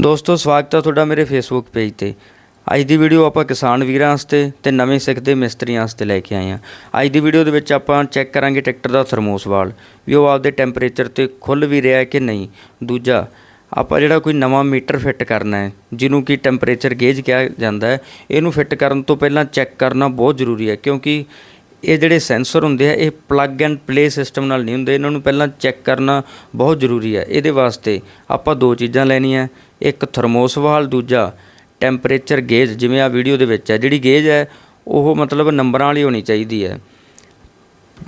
ਦੋਸਤੋ, ਸਵਾਗਤ ਹੈ ਤੁਹਾਡਾ ਮੇਰੇ ਫੇਸਬੁੱਕ ਪੇਜ ਤੇ। ਅੱਜ ਦੀ ਵੀਡੀਓ ਆਪਾਂ ਕਿਸਾਨ ਵੀਰਾਂ ਵਾਸਤੇ ਤੇ ਨਵੇਂ ਸਿੱਖਦੇ ਮਿਸਤਰੀਆਂ ਵਾਸਤੇ ਲੈ ਕੇ ਆਏ ਹਾਂ। ਅੱਜ ਦੀ ਵੀਡੀਓ ਦੇ ਵਿੱਚ ਆਪਾਂ ਚੈੱਕ ਕਰਾਂਗੇ ਟਰੈਕਟਰ ਦਾ ਥਰਮੋਸ ਵਾਲ ਵੀ ਉਹ ਆਪਦੇ ਟੈਂਪਰੇਚਰ ਤੇ ਖੁੱਲ ਵੀ ਰਿਹਾ ਹੈ ਕਿ ਨਹੀਂ। ਦੂਜਾ, ਆਪਾਂ ਜਿਹੜਾ ਕੋਈ ਨਵਾਂ ਮੀਟਰ ਫਿੱਟ ਕਰਨਾ ਹੈ, ਜਿਹਨੂੰ ਕਿ ਟੈਂਪਰੇਚਰ ਗੇਜ ਕਿਹਾ ਜਾਂਦਾ ਹੈ, ਇਹਨੂੰ ਫਿੱਟ ਕਰਨ ਤੋਂ ਪਹਿਲਾਂ ਚੈੱਕ ਕਰਨਾ ਬਹੁਤ ਜ਼ਰੂਰੀ ਹੈ, ਕਿਉਂਕਿ ਇਹ ਜਿਹੜੇ ਸੈਂਸਰ ਹੁੰਦੇ ਆ, ਇਹ ਪਲੱਗ ਐਂਡ ਪਲੇ ਸਿਸਟਮ ਨਾਲ ਨਹੀਂ ਹੁੰਦੇ। ਇਹਨਾਂ ਨੂੰ ਪਹਿਲਾਂ ਚੈੱਕ ਕਰਨਾ ਬਹੁਤ ਜ਼ਰੂਰੀ ਹੈ। ਇਹਦੇ ਵਾਸਤੇ ਆਪਾਂ ਦੋ ਚੀਜ਼ਾਂ ਲੈਣੀਆਂ ਇੱਕ ਥਰਮੋਸ ਵਾਲ, ਦੂਜਾ ਟੈਂਪਰੇਚਰ ਗੇਜ, ਜਿਵੇਂ ਆ ਵੀਡੀਓ ਦੇ ਵਿੱਚ ਹੈ। ਜਿਹੜੀ ਗੇਜ ਹੈ, ਉਹ ਮਤਲਬ ਨੰਬਰਾਂ ਵਾਲੀ ਹੋਣੀ ਚਾਹੀਦੀ ਹੈ।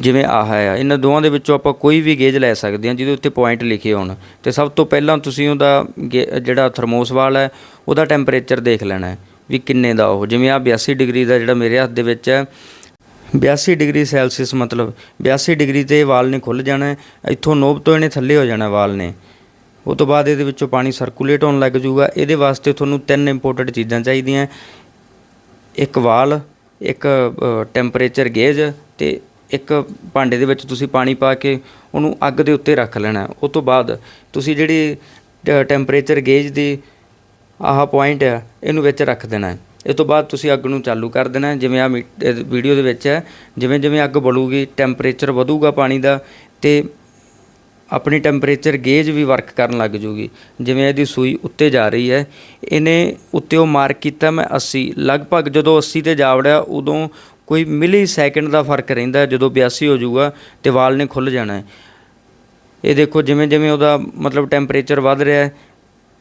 ਜਿਵੇਂ ਆਹ ਹੈ, ਇਹਨਾਂ ਦੋਵਾਂ ਦੇ ਵਿੱਚੋਂ ਆਪਾਂ ਕੋਈ ਵੀ ਗੇਜ ਲੈ ਸਕਦੇ ਹਾਂ, ਜਿਹਦੇ ਉੱਤੇ ਪੁਆਇੰਟ ਲਿਖੇ ਹੋਣ। ਤੇ ਸਭ ਤੋਂ ਪਹਿਲਾਂ ਤੁਸੀਂ ਉਹਦਾ ਗੇ- ਜਿਹੜਾ ਥਰਮੋਸ ਵਾਲ ਹੈ, ਉਹਦਾ ਟੈਂਪਰੇਚਰ ਦੇਖ ਲੈਣਾ ਹੈ, ਵੀ ਕਿੰਨੇ ਦਾ ਉਹ। ਜਿਵੇਂ ਆ 82 ਡਿਗਰੀ ਦਾ ਜਿਹੜਾ ਮੇਰੇ ਹੱਥ ਦੇ ਵਿੱਚ ਹੈ 82 ਡਿਗਰੀ ਸੈਲਸੀਅਸ ਮਤਲਬ 82 ਡਿਗਰੀ ਤੇ ਵਾਲ ਨੇ ਖੁੱਲ ਜਾਣਾ ਇੱਥੋਂ ਨੋਬ ਤੋਂ ਇਹਨੇ ਥੱਲੇ ਹੋ ਜਾਣਾ ਵਾਲ ਨੇ। ਉਹ ਤੋਂ ਬਾਅਦ ਇਹਦੇ ਵਿੱਚੋਂ ਪਾਣੀ ਸਰਕੂਲੇਟ ਹੋਣ ਲੱਗ ਜਾਊਗਾ। ਇਹਦੇ ਵਾਸਤੇ ਤੁਹਾਨੂੰ ਤਿੰਨ ਇੰਪੋਰਟੈਂਟ ਚੀਜ਼ਾਂ ਚਾਹੀਦੀਆਂ। ਇੱਕ ਵਾਲ, ਇੱਕ ਟੈਂਪਰੇਚਰ ਗੇਜ ਤੇ ਇੱਕ ਭਾਂਡੇ ਦੇ ਵਿੱਚ ਤੁਸੀਂ ਪਾਣੀ ਪਾ ਕੇ ਉਹਨੂੰ ਅੱਗ ਦੇ ਉੱਤੇ ਰੱਖ ਲੈਣਾ। ਉਹ ਤੋਂ ਬਾਅਦ ਤੁਸੀਂ ਜਿਹੜੀ ਟੈਂਪਰੇਚਰ ਗੇਜ ਦੀ ਆਹ ਪੁਆਇੰਟ ਹੈ ਇਹਨੂੰ ਵਿੱਚ ਰੱਖ ਦੇਣਾ ਹੈ। ਇਹ ਤੋਂ ਬਾਅਦ ਤੁਸੀਂ ਅੱਗ ਨੂੰ ਚਾਲੂ ਕਰ ਦੇਣਾ ਹੈ। ਜਿਵੇਂ ਆ ਵੀਡੀਓ ਦੇ ਵਿੱਚ ਹੈ। ਜਿਵੇਂ ਜਿਵੇਂ ਅੱਗ ਬਲੂਗੀ ਟੈਂਪਰੇਚਰ ਵਧੂਗਾ ਪਾਣੀ ਦਾ ਤੇ ਆਪਣੀ ਟੈਂਪਰੇਚਰ ਗੇਜ ਵੀ ਵਰਕ ਕਰਨ ਲੱਗ ਜੂਗੀ। ਜਿਵੇਂ ਇਹਦੀ ਸੂਈ ਉੱਤੇ ਜਾ ਰਹੀ ਹੈ, ਇਹਨੇ ਉੱਤੇ ਉਹ ਮਾਰਕ ਕੀਤਾ ਮੈਂ 80 ਲਗਭਗ ਜਦੋਂ 80 ਤੇ ਜਾ ਵੜਿਆ, ਉਦੋਂ ਕੋਈ ਮਿਲੀ ਸੈਕਿੰਡ ਦਾ ਫ਼ਰਕ ਰਹਿੰਦਾ ਜਦੋਂ 82 ਹੋ ਜਾਊਗਾ ਤੇ ਵਾਲ ਨੇ ਖੁੱਲ ਜਾਣਾ ਹੈ। ਇਹ ਦੇਖੋ ਜਿਵੇਂ ਜਿਵੇਂ ਉਹਦਾ ਮਤਲਬ ਟੈਂਪਰੇਚਰ ਵੱਧ ਰਿਹਾ ਹੈ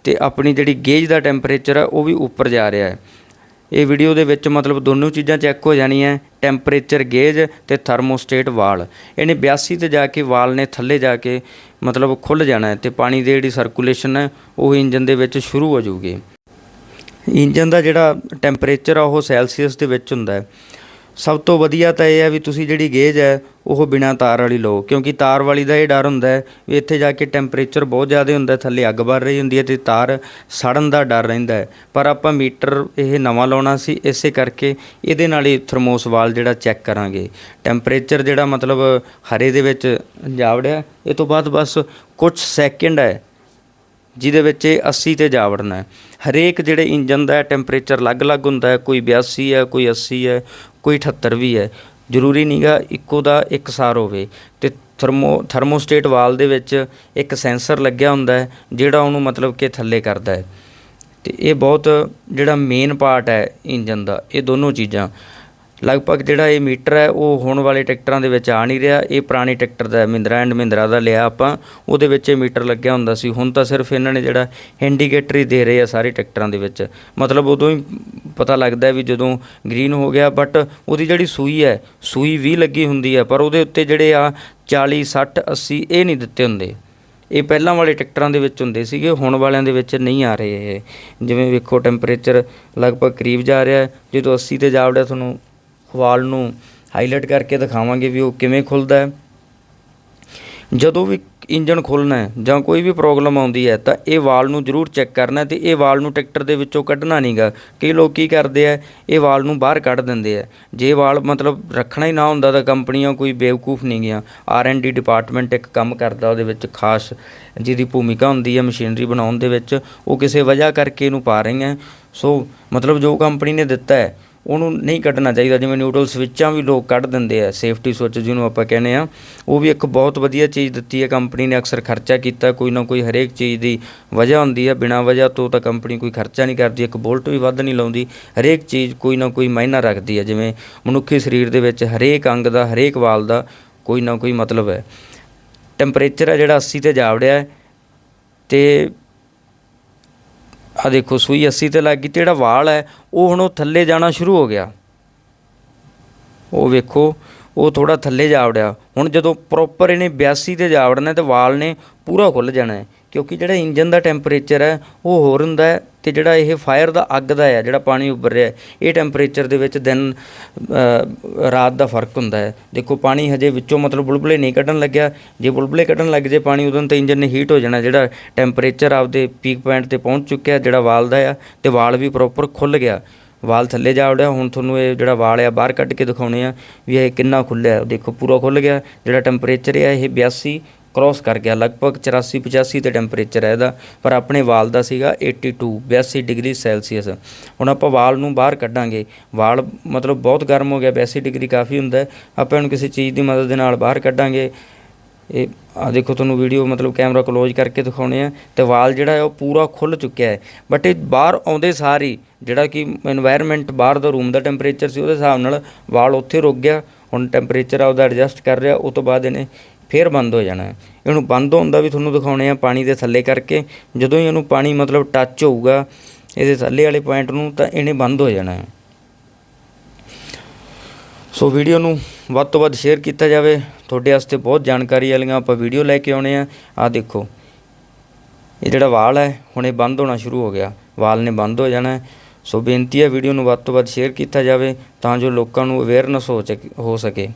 ਤੇ ਆਪਣੀ ਜਿਹੜੀ ਗੇਜ ਦਾ ਟੈਂਪਰੇਚਰ ਹੈ, ਉਹ ਵੀ ਉੱਪਰ ਜਾ ਰਿਹਾ ਹੈ। ਇਹ ਵੀਡੀਓ ਦੇ ਵਿੱਚ ਮਤਲਬ ਦੋਨੋਂ ਚੀਜ਼ਾਂ ਚੈੱਕ ਹੋ ਜਾਣੀਆਂ ਟੈਂਪਰੇਚਰ ਗੇਜ ਤੇ ਥਰਮੋਸਟੇਟ ਵਾਲ। ਇਹਨੇ 82 ਤੇ ਜਾ ਕੇ ਵਾਲ ਨੇ ਥੱਲੇ ਜਾ ਕੇ ਮਤਲਬ ਖੁੱਲ ਜਾਣਾ ਹੈ ਤੇ ਪਾਣੀ ਦੀ ਜਿਹੜੀ ਸਰਕੂਲੇਸ਼ਨ ਹੈ, ਉਹ ਇੰਜਨ ਦੇ ਵਿੱਚ ਸ਼ੁਰੂ ਹੋ ਜਾਊਗੀ। ਇੰਜਨ ਦਾ ਜਿਹੜਾ ਟੈਂਪਰੇਚਰ ਆ, ਉਹ ਸੈਲਸੀਅਸ ਦੇ ਵਿੱਚ ਹੁੰਦਾ ਹੈ। ਸਭ ਤੋਂ ਵਧੀਆ ਤਾਂ ਇਹ ਹੈ ਵੀ ਤੁਸੀਂ ਜਿਹੜੀ ਗੇਜ ਹੈ, ਉਹ ਬਿਨਾ ਤਾਰ ਵਾਲੀ ਲਓ, ਕਿਉਂਕਿ ਤਾਰ ਵਾਲੀ ਦਾ ਇਹ ਡਰ ਹੁੰਦਾ ਹੈ ਵੀ ਇੱਥੇ ਜਾ ਕੇ ਟੈਂਪਰੇਚਰ ਬਹੁਤ ਜ਼ਿਆਦਾ ਹੁੰਦਾ, ਥੱਲੇ ਅੱਗ ਬਲ ਰਹੀ ਹੁੰਦੀ ਹੈ ਤੇ ਤਾਰ ਸੜਨ ਦਾ ਡਰ ਰਹਿੰਦਾ ਹੈ। ਪਰ ਆਪਾਂ ਮੀਟਰ ਇਹ ਨਵਾਂ ਲਾਉਣਾ ਸੀ, ਇਸੇ ਕਰਕੇ ਇਹਦੇ ਨਾਲ ਹੀ ਥਰਮੋਸ ਵਾਲ ਜਿਹੜਾ ਚੈੱਕ ਕਰਾਂਗੇ। ਟੈਂਪਰੇਚਰ ਜਿਹੜਾ ਮਤਲਬ ਹਰੇ ਦੇ ਵਿੱਚ ਜਾਵੜਿਆ, ਇਹ ਤੋਂ ਬਾਅਦ ਬਸ ਕੁਝ ਸੈਕਿੰਡ ਹੈ ਜਿਹਦੇ ਵਿੱਚ ਇਹ 80 ਤੇ ਜਾ ਵੜਨਾ ਹੈ। ਹਰੇਕ ਜਿਹੜੇ ਇੰਜਨ ਦਾ ਟੈਂਪਰੇਚਰ ਅਲੱਗ-ਅਲੱਗ ਹੁੰਦਾ ਹੈ, ਕੋਈ 82 ਹੈ, ਕੋਈ 80 ਹੈ, ਕੋਈ 78 ਵੀ ਹੈ। ਜ਼ਰੂਰੀ ਨਹੀਂਗਾ ਇੱਕੋ ਦਾ ਇੱਕਸਾਰ ਹੋਵੇ। ਤੇ ਥਰਮੋ, ਥਰਮੋਸਟੇਟ ਵਾਲ ਦੇ ਵਿੱਚ ਇੱਕ ਸੈਂਸਰ ਲੱਗਿਆ ਹੁੰਦਾ ਹੈ, ਜਿਹੜਾ ਉਹਨੂੰ ਮਤਲਬ ਕਿ ਥੱਲੇ ਕਰਦਾ ਹੈ। ਤੇ ਇਹ ਬਹੁਤ ਜਿਹੜਾ ਮੇਨ ਪਾਰਟ ਹੈ ਇੰਜਨ ਦਾ, ਇਹ ਦੋਨੋਂ ਚੀਜ਼ਾਂ। ਲਗਭਗ ਜਿਹੜਾ ਇਹ ਮੀਟਰ ਹੈ ਉਹ ਹੋਣ ਵਾਲੇ ਟਰੈਕਟਰਾਂ ਦੇ ਵਿੱਚ ਆ ਨਹੀਂ ਰਿਹਾ। ਇਹ ਪੁਰਾਣੇ ਟਰੈਕਟਰ ਦਾ ਹੈ, ਮਹਿੰਦਰਾ ਐਂਡ ਮਹਿੰਦਰਾ ਦਾ ਲਿਆ ਆਪਾਂ। ਉਹਦੇ ਵਿੱਚ ਇਹ ਮੀਟਰ ਲੱਗਿਆ ਹੁੰਦਾ ਸੀ। ਹੁਣ ਤਾਂ ਸਿਰਫ ਇਹਨਾਂ ਨੇ ਜਿਹੜਾ ਇੰਡੀਕੇਟਰ ਹੀ ਦੇ ਰਹੇ ਆ ਸਾਰੇ ਟਰੈਕਟਰਾਂ ਦੇ ਵਿੱਚ। ਮਤਲਬ ਉਦੋਂ ਹੀ ਪਤਾ ਲੱਗਦਾ ਵੀ ਜਦੋਂ ਗ੍ਰੀਨ ਹੋ ਗਿਆ ਬਟ ਉਹਦੀ ਜਿਹੜੀ ਸੂਈ ਹੈ ਸੂਈ ਵੀ ਲੱਗੀ ਹੁੰਦੀ ਹੈ ਪਰ ਉਹਦੇ ਉੱਤੇ ਜਿਹੜੇ ਆ 40 60 80 ਇਹ ਨਹੀਂ ਦਿੱਤੇ ਹੁੰਦੇ। ਇਹ ਪਹਿਲਾਂ ਵਾਲੇ ਟਰੈਕਟਰਾਂ ਦੇ ਵਿੱਚ ਹੁੰਦੇ ਸੀਗੇ ਹੁਣ ਵਾਲਿਆਂ ਦੇ ਵਿੱਚ ਨਹੀਂ ਆ ਰਹੇ ਇਹ। ਜਿਵੇਂ ਵੇਖੋ ਟੈਂਪਰੇਚਰ ਲਗਭਗ ਕਰੀਬ ਜਾ ਰਿਹਾ। ਜਦੋਂ 80 ਤੇ ਜਾ ਵੜਿਆ ਤੁਹਾਨੂੰ ਵਾਲ ਨੂੰ ਹਾਈਲਾਈਟ ਕਰਕੇ ਦਿਖਾਵਾਂਗੇ ਵੀ ਉਹ ਕਿਵੇਂ ਖੁੱਲਦਾ ਹੈ। ਜਦੋਂ ਵੀ ਇੰਜਨ ਖੁੱਲਣਾ ਹੈ ਜਾਂ ਕੋਈ ਵੀ ਪ੍ਰੋਬਲਮ ਆਉਂਦੀ ਹੈ ਤਾਂ ਇਹ ਵਾਲ ਨੂੰ ਜ਼ਰੂਰ ਚੈੱਕ ਕਰਨਾ ਹੈ ਤੇ ਇਹ ਵਾਲ ਨੂੰ ਟਰੈਕਟਰ ਦੇ ਵਿੱਚੋਂ ਕੱਢਣਾ ਨਹੀਂਗਾ ਕਈ ਲੋਕ ਕੀ ਕਰਦੇ ਆ ਇਹ ਵਾਲ ਨੂੰ ਬਾਹਰ ਕੱਢ ਦਿੰਦੇ ਆ ਜੇ ਵਾਲ ਮਤਲਬ ਰੱਖਣਾ ਹੀ ਨਾ ਹੁੰਦਾ ਤਾਂ ਕੰਪਨੀਆਂ ਕੋਈ ਬੇਵਕੂਫ ਨਹੀਂ ਗਿਆ। ਆਰ ਐਂਡ ਡੀ ਡਿਪਾਰਟਮੈਂਟ ਇੱਕ ਕੰਮ ਕਰਦਾ ਉਹਦੇ ਵਿੱਚ ਖਾਸ ਜਿਹਦੀ ਭੂਮਿਕਾ ਹੁੰਦੀ ਹੈ ਮਸ਼ੀਨਰੀ ਬਣਾਉਣ ਦੇ ਵਿੱਚ, ਉਹ ਕਿਸੇ ਵਜ੍ਹਾ ਕਰਕੇ ਇਹਨੂੰ ਪਾ ਰਹੀਆਂ। ਸੋ ਮਤਲਬ ਜੋ ਕੰਪਨੀ ਨੇ ਦਿੱਤਾ ਹੈ ਉਹਨੂੰ ਨਹੀਂ ਕੱਢਣਾ ਚਾਹੀਦਾ। ਜਿਵੇਂ ਨਿਊਟਰਲ ਸਵਿੱਚਾਂ ਵੀ ਲੋਕ ਕੱਢ ਦਿੰਦੇ ਆ ਸੇਫਟੀ ਸਵਿੱਚ ਜਿਹਨੂੰ ਆਪਾਂ ਕਹਿੰਦੇ ਆ। ਉਹ ਵੀ ਇੱਕ ਬਹੁਤ ਵਧੀਆ ਚੀਜ਼ ਦਿੱਤੀ ਹੈ। ਕੰਪਨੀ ਨੇ ਅਕਸਰ ਖਰਚਾ ਕੀਤਾ, ਕੋਈ ਨਾ ਕੋਈ ਹਰੇਕ ਚੀਜ਼ ਦੀ ਵਜ੍ਹਾ ਹੁੰਦੀ ਹੈ। ਬਿਨਾਂ ਵਜ੍ਹਾ ਤੋਂ ਤਾਂ ਕੰਪਨੀ ਕੋਈ ਖਰਚਾ ਨਹੀਂ ਕਰਦੀ, ਇੱਕ ਬੋਲਟ ਵੀ ਵੱਧ ਨਹੀਂ ਲਾਉਂਦੀ। ਹਰੇਕ ਚੀਜ਼ ਕੋਈ ਨਾ ਕੋਈ ਮਾਇਨਾ ਰੱਖਦੀ ਹੈ। ਜਿਵੇਂ ਮਨੁੱਖੀ ਸਰੀਰ ਦੇ ਵਿੱਚ ਹਰੇਕ ਅੰਗ ਦਾ, ਹਰੇਕ ਵਾਲ ਦਾ ਕੋਈ ਨਾ ਕੋਈ ਮਤਲਬ ਹੈ। ਟੈਂਪਰੇਚਰ ਹੈ ਜਿਹੜਾ 80 ਤੇ ਜਾ ਵੜਿਆ ਹੈ ਤੇ ਆ ਦੇਖੋ, ਸੂਈ 80 ਤੇ ਲੱਗ ਗਈ, ਤੇ ਜਿਹੜਾ ਵਾਲ ਹੈ, ਉਹ ਹੁਣ ਉਹ ਥੱਲੇ ਜਾਣਾ ਸ਼ੁਰੂ ਹੋ ਗਿਆ। ਉਹ ਵੇਖੋ, ਉਹ ਥੋੜਾ ਥੱਲੇ ਜਾ ਵੜਿਆ। ਹੁਣ ਜਦੋਂ ਪ੍ਰੋਪਰ ਇਹਨੇ 82 ਤੇ ਜਾ ਵੜਨਾ ਤੇ ਵਾਲ ਨੇ ਪੂਰਾ ਖੁੱਲ ਜਾਣਾ ਹੈ। ਕਿਉਂਕਿ ਜਿਹੜਾ ਇੰਜਨ ਦਾ ਟੈਂਪਰੇਚਰ ਹੈ, ਉਹ ਹੋਰ ਹੁੰਦਾ ਹੈ ਤੇ ਜਿਹੜਾ ਇਹ ਫਾਇਰ ਦਾ ਅੱਗ ਦਾ ਹੈ, ਜਿਹੜਾ ਪਾਣੀ ਉੱਭਰ ਰਿਹਾ ਇਹ ਟੈਂਪਰੇਚਰ ਦੇ ਵਿੱਚ ਦਿਨ ਰਾਤ ਦਾ ਫ਼ਰਕ ਹੁੰਦਾ ਹੈ। ਦੇਖੋ, ਪਾਣੀ ਹਜੇ ਵਿੱਚੋਂ ਮਤਲਬ ਬੁਲਬੁਲੇ ਨਹੀਂ ਕੱਢਣ ਲੱਗਿਆ। ਜੇ ਬੁਲਬੁਲੇ ਕੱਢਣ ਲੱਗ ਜੇ ਪਾਣੀ, ਉਦੋਂ ਤਾਂ ਇੰਜਨ ਨੇ ਹੀਟ ਹੋ ਜਾਣਾ, ਜਿਹੜਾ ਟੈਂਪਰੇਚਰ ਆਪਦੇ ਪੀਕ ਪੁਆਇੰਟ ਤੇ ਪਹੁੰਚ ਚੁੱਕਿਆ, ਜਿਹੜਾ ਵਾਲ ਦਾ ਆ, ਤੇ ਵਾਲ ਵੀ ਪ੍ਰੋਪਰ ਖੁੱਲ ਗਿਆ। ਵਾਲ ਥੱਲੇ ਜਾ ਵੜਿਆ, ਹੁਣ ਤੁਹਾਨੂੰ ਇਹ ਜਿਹੜਾ ਵਾਲ ਆ, ਬਾਹਰ ਕੱਢ ਕੇ ਦਿਖਾਉਣੇ ਆ, ਵੀ ਇਹ ਕਿੰਨਾ ਖੁੱਲਿਆ ਦੇਖੋ, ਪੂਰਾ ਖੁੱਲ ਗਿਆ, ਜਿਹੜਾ ਟੈਂਪਰੇਚਰ ਆ, ਇਹ 82 ਕ੍ਰਾਸ ਕਰ ਗਿਆ। ਲਗਭਗ 84 85 ਤੇ ਟੈਂਪਰੇਚਰ ਹੈ ਇਹਦਾ, ਪਰ ਆਪਣੇ ਵਾਲ ਦਾ ਸੀਗਾ 82 82 ਡਿਗਰੀ ਸੈਲਸੀਅਸ। ਹੁਣ ਆਪਾਂ ਵਾਲ ਨੂੰ ਬਾਹਰ ਕੱਢਾਂਗੇ। ਵਾਲ ਮਤਲਬ ਬਹੁਤ ਗਰਮ ਹੋ ਗਿਆ 82 ਡਿਗਰੀ ਕਾਫੀ ਹੁੰਦਾ ਆਪਾਂ ਇਹਨੂੰ ਕਿਸੇ ਚੀਜ਼ ਦੀ ਮਦਦ ਦੇ ਨਾਲ ਬਾਹਰ ਕੱਢਾਂਗੇ। ਇਹ ਆ ਦੇਖੋ ਤੁਹਾਨੂੰ ਵੀਡੀਓ ਮਤਲਬ ਕੈਮਰਾ ਕਲੋਜ਼ ਕਰਕੇ ਦਿਖਾਉਣੇ ਆ। ਤੇ ਵਾਲ ਜਿਹੜਾ ਹੈ ਉਹ ਪੂਰਾ ਖੁੱਲ ਚੁੱਕਿਆ ਹੈ। ਬਟ ਇਹ ਬਾਹਰ ਆਉਂਦੇ ਸਾਰੀ ਜਿਹੜਾ ਕਿ এনवायरमेंट ਬਾਹਰ ਦਾ ਰੂਮ ਦਾ ਟੈਂਪਰੇਚਰ ਸੀ, ਉਹਦੇ ਹਿਸਾਬ ਨਾਲ ਵਾਲ ਉੱਥੇ ਰੁਕ ਗਿਆ। ਹੁਣ ਟੈਂਪਰੇਚਰ ਆ, ਉਹਦਾ ਐਡਜਸਟ ਕਰ ਰਿਹਾ। ਉਸ ਤੋਂ ਬਾਅਦ ਇਹਨੇ ਫੇਰ ਬੰਦ ਹੋ ਜਾਣਾ। ਇਹਨੂੰ ਬੰਦ ਹੋਣ ਦਾ ਵੀ ਤੁਹਾਨੂੰ ਦਿਖਾਉਣੇ ਆ ਪਾਣੀ ਦੇ ਥੱਲੇ ਕਰਕੇ। ਜਦੋਂ ਹੀ ਇਹਨੂੰ ਪਾਣੀ ਮਤਲਬ ਟੱਚ ਹੋਊਗਾ, ਇਹਦੇ ਥੱਲੇ ਵਾਲੇ ਪੁਆਇੰਟ ਨੂੰ ਤਾਂ ਇਹਨੇ ਬੰਦ ਹੋ ਜਾਣਾ। ਹੈ ਸੋ ਵੀਡੀਓ ਨੂੰ ਵੱਧ ਤੋਂ ਵੱਧ ਸ਼ੇਅਰ ਕੀਤਾ ਜਾਵੇ। ਤੁਹਾਡੇ ਵਾਸਤੇ ਬਹੁਤ ਜਾਣਕਾਰੀ ਵਾਲੀਆਂ ਆਪਾਂ ਵੀਡੀਓ ਲੈ ਕੇ ਆਉਣੇ ਆ। ਆ ਦੇਖੋ। ਇਹ ਜਿਹੜਾ ਵਾਲ ਹੈ, ਹੁਣ ਇਹ ਬੰਦ ਹੋਣਾ ਸ਼ੁਰੂ ਹੋ ਗਿਆ। ਵਾਲ ਨੇ ਬੰਦ ਹੋ ਜਾਣਾ। ਸੋ ਬੇਨਤੀ ਹੈ ਵੀਡੀਓ ਨੂੰ ਵੱਧ ਤੋਂ ਵੱਧ ਸ਼ੇਅਰ ਕੀਤਾ ਜਾਵੇ, ਤਾਂ ਜੋ ਲੋਕਾਂ ਨੂੰ ਅਵੇਅਰਨੈਸ ਹੋ ਸਕੇ ਹੋ ਸਕੇ।